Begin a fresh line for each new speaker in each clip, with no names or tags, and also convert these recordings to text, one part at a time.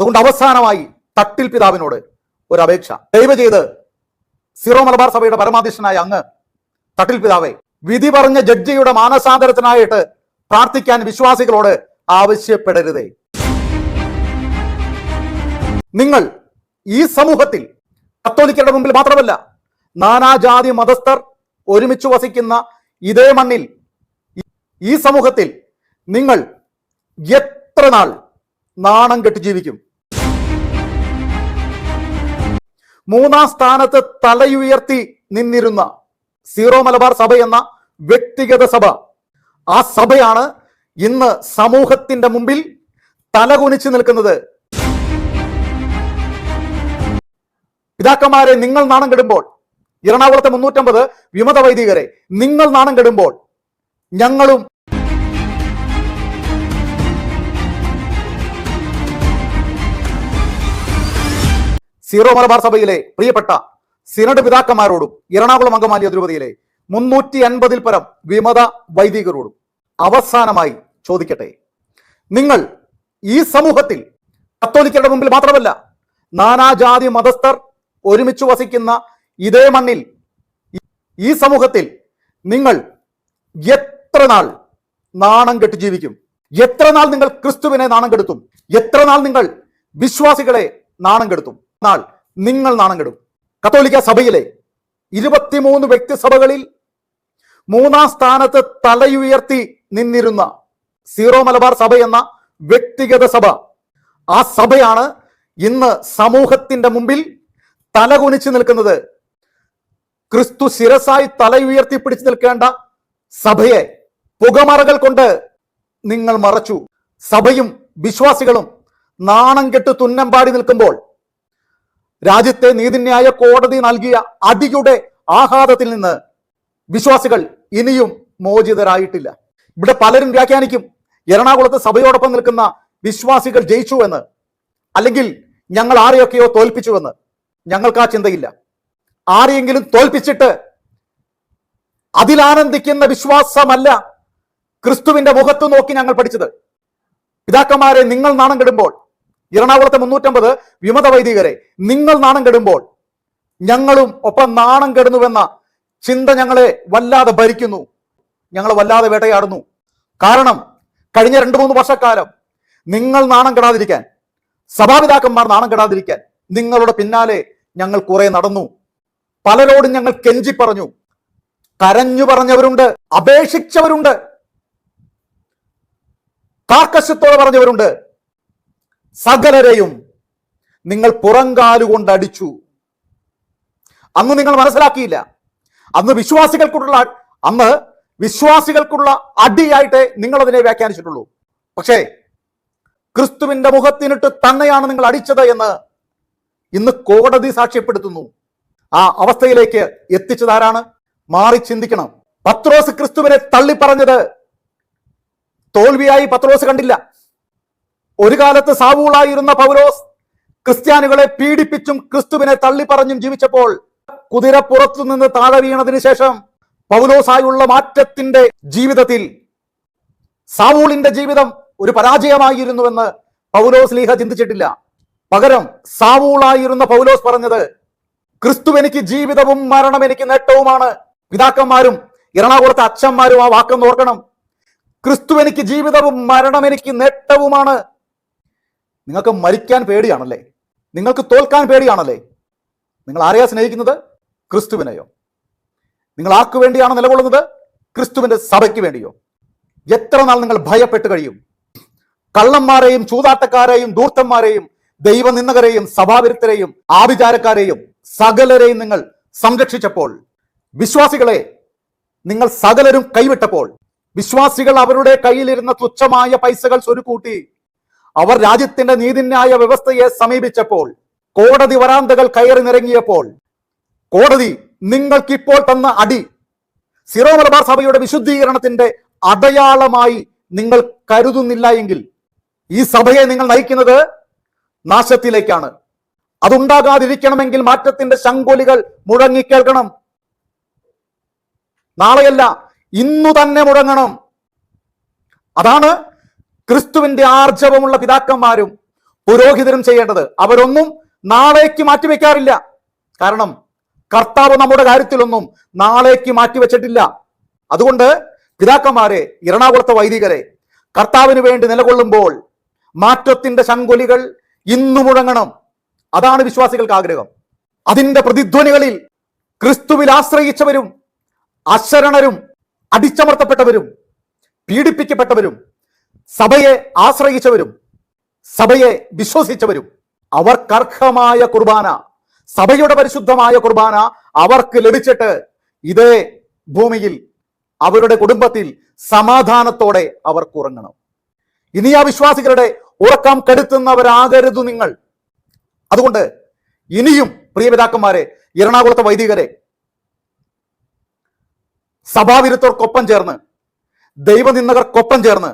അതുകൊണ്ട് അവസാനമായി തട്ടിൽ പിതാവിനോട് ഒരു അപേക്ഷ. ദയവ് ചെയ്ത് സിറോ മലബാർ സഭയുടെ പരമാധ്യക്ഷനായ അങ്ങ് തട്ടിൽ പിതാവെ വിധി പറഞ്ഞ ജഡ്ജിയുടെ മാനസാന്തരത്തിനായിട്ട് പ്രാർത്ഥിക്കാൻ വിശ്വാസികളോട് ആവശ്യപ്പെടരുതേ. നിങ്ങൾ ഈ സമൂഹത്തിൽ കത്തോലിക്കരുടെ മുമ്പിൽ മാത്രമല്ല നാനാജാതി മതസ്ഥർ ഒരുമിച്ച് വസിക്കുന്ന ഇതേ മണ്ണിൽ ഈ സമൂഹത്തിൽ നിങ്ങൾ എത്ര നാൾ നാണം കെട്ടി ജീവിക്കും? മൂന്നാം സ്ഥാനത്ത് തലയുയർത്തി നിന്നിരുന്ന സീറോ മലബാർ സഭ എന്ന വ്യക്തിഗത സഭ. ആ സഭയാണ് ഇന്ന് സമൂഹത്തിന്റെ മുമ്പിൽ തലകുനിച്ച് നിൽക്കുന്നത്. പിതാക്കന്മാരെ നിങ്ങൾ നാണം കെടുമ്പോൾ എറണാകുളത്തെ മുന്നൂറ്റമ്പത് വിമത വൈദികരെ നിങ്ങൾ നാണം കെടുമ്പോൾ ഞങ്ങളും സീറോ മലബാർ സഭയിലെ പ്രിയപ്പെട്ട സിനഡ് പിതാക്കന്മാരോടും എറണാകുളം അങ്കമാലി അതിരൂപതയിലെ മുന്നൂറ്റി അൻപതിൽ പരം വിമത വൈദികരോടും അവസാനമായി ചോദിക്കട്ടെ. നിങ്ങൾ ഈ സമൂഹത്തിൽ കത്തോലിക്കരുടെ മുമ്പിൽ മാത്രമല്ല നാനാജാതി മതസ്ഥർ ഒരുമിച്ച് വസിക്കുന്ന ഇതേ മണ്ണിൽ ഈ സമൂഹത്തിൽ നിങ്ങൾ എത്ര നാൾ നാണം കെട്ട് ജീവിക്കും? എത്ര നാൾ നിങ്ങൾ ക്രിസ്തുവിനെ നാണം കെടുത്തും? എത്ര നാൾ നിങ്ങൾ വിശ്വാസികളെ നാണം കെടുത്തും? നാൾ നിങ്ങൾ നാണം കെടും. കത്തോലിക്ക സഭയിലെ ഇരുപത്തിമൂന്ന് വ്യക്തിസഭകളിൽ മൂന്നാം സ്ഥാനത്ത് തലയുയർത്തി നിന്നിരുന്ന സീറോ മലബാർ സഭ എന്ന വ്യക്തിഗത സഭ. ആ സഭയാണ് ഇന്ന് സമൂഹത്തിന്റെ മുമ്പിൽ തലകുനിച്ച് നിൽക്കുന്നത്. ക്രിസ്തു ശിരസായി തലയുയർത്തി പിടിച്ചു നിൽക്കേണ്ട സഭയെ പുകമറകൾ കൊണ്ട് നിങ്ങൾ മറച്ചു. സഭയും വിശ്വാസികളും നാണം കെട്ട് തുന്നം പാടി നിൽക്കുമ്പോൾ രാജ്യത്തെ നീതിന്യായ കോടതി നൽകിയ അടിയുടെ ആഘാതത്തിൽ നിന്ന് വിശ്വാസികൾ ഇനിയും മോചിതരായിട്ടില്ല. ഇവിടെ പലരും വ്യാഖ്യാനിക്കും എറണാകുളത്ത് സഭയോടൊപ്പം നിൽക്കുന്ന വിശ്വാസികൾ ജയിച്ചു എന്ന് അല്ലെങ്കിൽ ഞങ്ങൾ ആരെയൊക്കെയോ തോൽപ്പിച്ചുവെന്ന്. ഞങ്ങൾക്ക് ആ ചിന്തയില്ല. ആരെയെങ്കിലും തോൽപ്പിച്ചിട്ട് അതിലാനന്ദിക്കുന്ന വിശ്വാസമല്ല ക്രിസ്തുവിന്റെ മുഖത്ത് നോക്കി ഞങ്ങൾ പഠിച്ചത്. പിതാക്കന്മാരെ നിങ്ങൾ നാണം കെടുമ്പോൾ എറണാകുളത്തെ മുന്നൂറ്റമ്പത് വിമത വൈദികരെ നിങ്ങൾ നാണം കെടുമ്പോൾ ഞങ്ങളും ഒപ്പം നാണം കെടുന്നുവെന്ന ചിന്ത ഞങ്ങളെ വല്ലാതെ ഭരിക്കുന്നു. ഞങ്ങളെ വല്ലാതെ വേട്ടയാടുന്നു. കാരണം കഴിഞ്ഞ രണ്ടു മൂന്ന് വർഷക്കാലം നിങ്ങൾ നാണം കെടാതിരിക്കാൻ സഭാപിതാക്കന്മാർ നാണം കെടാതിരിക്കാൻ നിങ്ങളുടെ പിന്നാലെ ഞങ്ങൾ കുറെ നടന്നു. പലരോടും ഞങ്ങൾ കെഞ്ചി പറഞ്ഞു. കരഞ്ഞു പറഞ്ഞവരുണ്ട് അപേക്ഷിച്ചവരുണ്ട്. കാർക്കശ്യത്തോടെ പറഞ്ഞവരുണ്ട് സകലരെയും നിങ്ങൾ പുറങ്കാലുകൊണ്ട് അടിച്ചു അന്ന് നിങ്ങൾ മനസ്സിലാക്കിയില്ല. അന്ന് വിശ്വാസികൾക്കുള്ള അന്ന് വിശ്വാസികൾക്കുള്ള അടിയായിട്ട് നിങ്ങൾ അതിനെ വ്യാഖ്യാനിച്ചിട്ടുള്ളൂ. പക്ഷേ ക്രിസ്തുവിന്റെ മുഖത്തിനിട്ട് തന്നെയാണ് നിങ്ങൾ അടിച്ചത് എന്ന് ഇന്ന് കോടതി സാക്ഷ്യപ്പെടുത്തുന്നു. ആ അവസ്ഥയിലേക്ക് എത്തിച്ചതാരാണ് മാറി ചിന്തിക്കണം. പത്രോസ് ക്രിസ്തുവിനെ തള്ളിപ്പറഞ്ഞത് തോൽവിയായി പത്രോസ് കണ്ടില്ല. ഒരു കാലത്ത് സാവൂളായിരുന്ന പൗലോസ് ക്രിസ്ത്യാനികളെ പീഡിപ്പിച്ചും ക്രിസ്തുവിനെ തള്ളിപ്പറഞ്ഞും ജീവിച്ചപ്പോൾ കുതിര പുറത്തു നിന്ന് താഴെ വീണതിന് ശേഷം പൗലോസായുള്ള മാറ്റത്തിന്റെ ജീവിതത്തിൽ സാവൂളിന്റെ ജീവിതം ഒരു പരാജയമായിരുന്നുവെന്ന് പൗലോസ് ലീഹ ചിന്തിച്ചിട്ടില്ല. പകരം സാവൂളായിരുന്ന പൗലോസ് പറഞ്ഞത് ക്രിസ്തു എനിക്ക് ജീവിതവും മരണം എനിക്ക് നേട്ടവുമാണ്. പിതാക്കന്മാരും എറണാകുളത്തെ അച്ഛന്മാരും ആ വാക്കം ഓർക്കണം. ക്രിസ്തു എനിക്ക് ജീവിതവും മരണം എനിക്ക് നേട്ടവുമാണ്. നിങ്ങൾക്ക് മരിക്കാൻ പേടിയാണല്ലേ? നിങ്ങൾക്ക് തോൽക്കാൻ പേടിയാണല്ലേ? നിങ്ങൾ ആരെയാ സ്നേഹിക്കുന്നത്? ക്രിസ്തുവിനെയോ? നിങ്ങൾ ആർക്കു വേണ്ടിയാണ് നിലകൊള്ളുന്നത്? ക്രിസ്തുവിന്റെ സഭയ്ക്ക് വേണ്ടിയോ? എത്ര നാൾ നിങ്ങൾ ഭയപ്പെട്ട് കഴിയും? കള്ളന്മാരെയും ചൂതാട്ടക്കാരെയും ദൂർത്തന്മാരെയും ദൈവനിന്ദകരെയും സഭാവിരുദ്ധരെയും ആഭിചാരക്കാരെയും സകലരെയും നിങ്ങൾ സംരക്ഷിച്ചപ്പോൾ വിശ്വാസികളെ നിങ്ങൾ സകലരും കൈവിട്ടപ്പോൾ വിശ്വാസികൾ അവരുടെ കയ്യിലിരുന്ന തുച്ഛമായ പൈസകൾ സ്വരുക്കൂട്ടി അവർ രാജ്യത്തിന്റെ നീതിന്യായ വ്യവസ്ഥയെ സമീപിച്ചപ്പോൾ കോടതി വരാന്തകൾ കയറി നിരങ്ങിയപ്പോൾ കോടതി നിങ്ങൾക്കിപ്പോൾ തന്ന അടി സിറോ മലബാർ സഭയുടെ വിശുദ്ധീകരണത്തിന്റെ അടയാളമായി നിങ്ങൾ കരുതുന്നില്ല എങ്കിൽ ഈ സഭയെ നിങ്ങൾ നയിക്കുന്നത് നാശത്തിലേക്കാണ്. അതുണ്ടാകാതിരിക്കണമെങ്കിൽ മാറ്റത്തിന്റെ ശങ്കുലികൾ മുഴങ്ങിക്കേൾക്കണം നാളെയല്ല ഇന്നു തന്നെ മുഴങ്ങണം. അതാണ് ക്രിസ്തുവിന്റെ ആർജവമുള്ള പിതാക്കന്മാരും പുരോഹിതരും ചെയ്യേണ്ടത് അവരൊന്നും നാളേക്ക് മാറ്റിവെക്കാറില്ല. കാരണം കർത്താവ് നമ്മുടെ കാര്യത്തിലൊന്നും നാളേക്ക് മാറ്റിവെച്ചിട്ടില്ല. അതുകൊണ്ട് പിതാക്കന്മാരെ എറണാകുളത്തെ വൈദികരെ കർത്താവിന് വേണ്ടി നിലകൊള്ളുമ്പോൾ മാറ്റത്തിന്റെ ശങ്കുലികൾ ഇന്നു മുഴങ്ങണം അതാണ് വിശ്വാസികൾക്ക് ആഗ്രഹം. അതിന്റെ പ്രതിധ്വനികളിൽ ക്രിസ്തുവിൽ ആശ്രയിച്ചവരും അശരണരും അടിച്ചമർത്തപ്പെട്ടവരും പീഡിപ്പിക്കപ്പെട്ടവരും സഭയെ ആശ്രയിച്ചവരും സഭയെ വിശ്വസിച്ചവരും അവർക്കർഹമായ കുർബാന സഭയുടെ പരിശുദ്ധമായ കുർബാന അവർക്ക് ലഭിച്ചിട്ട് ഇതേ ഭൂമിയിൽ അവരുടെ കുടുംബത്തിൽ സമാധാനത്തോടെ അവർക്ക് ഉറങ്ങണം. ഇനി ആ വിശ്വാസികളുടെ ഉറക്കം കെടുത്തുന്നവരാകരുത് നിങ്ങൾ. അതുകൊണ്ട് ഇനിയും പ്രിയപിതാക്കന്മാരെ എറണാകുളത്തെ വൈദികരെ സഭാവിരുദ്ധർക്കൊപ്പം ചേർന്ന് ദൈവനിന്ദകർക്കൊപ്പം ചേർന്ന്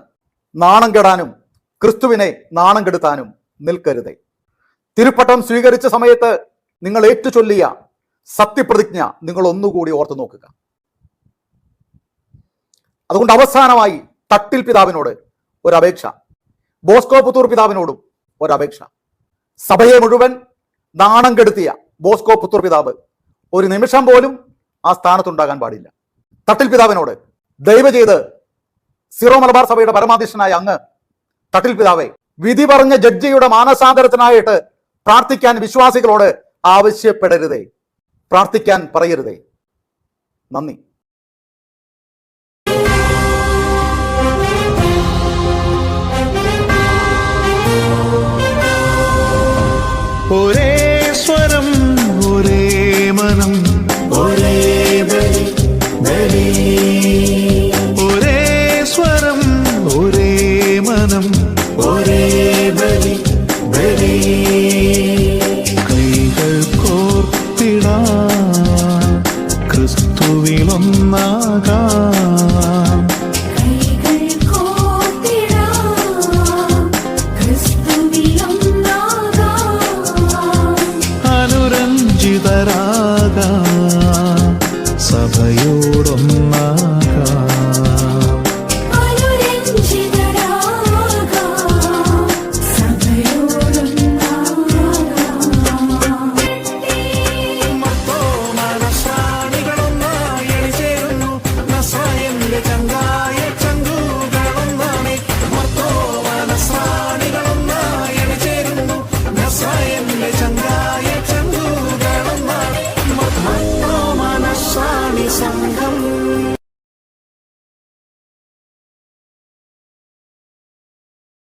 നാണം കെടാനും ക്രിസ്തുവിനെ നാണം കെടുത്താനും നിൽക്കരുതേ. തിരുപ്പട്ടം സ്വീകരിച്ച സമയത്ത് നിങ്ങൾ ഏറ്റുചൊല്ലിയ സത്യപ്രതിജ്ഞ നിങ്ങൾ ഒന്നുകൂടി ഓർത്തു നോക്കുക. അതുകൊണ്ട് അവസാനമായി തട്ടിൽ പിതാവിനോട് ഒരപേക്ഷ. ബോസ്കോ പുത്തൂർ പിതാവിനോടും ഒരപേക്ഷ. സഭയെ മുഴുവൻ നാണം കെടുത്തിയ ബോസ്കോ പുത്തൂർ പിതാവ് ഒരു നിമിഷം പോലും ആ സ്ഥാനത്തുണ്ടാകാൻ പാടില്ല. തട്ടിൽ പിതാവിനോട് ദയവ് ചെയ്ത് സിറോ മലബാർ സഭയുടെ പരമാധ്യക്ഷനായ അങ്ങ് തട്ടിൽ പിതാവെ വിധി പറഞ്ഞ ജഡ്ജിയുടെ മാനസാന്തരത്തിനായിട്ട് പ്രാർത്ഥിക്കാൻ വിശ്വാസികളോട് ആവശ്യപ്പെടരുതേ. പ്രാർത്ഥിക്കാൻ പറയരുതേ. നന്ദി.
ഒരേ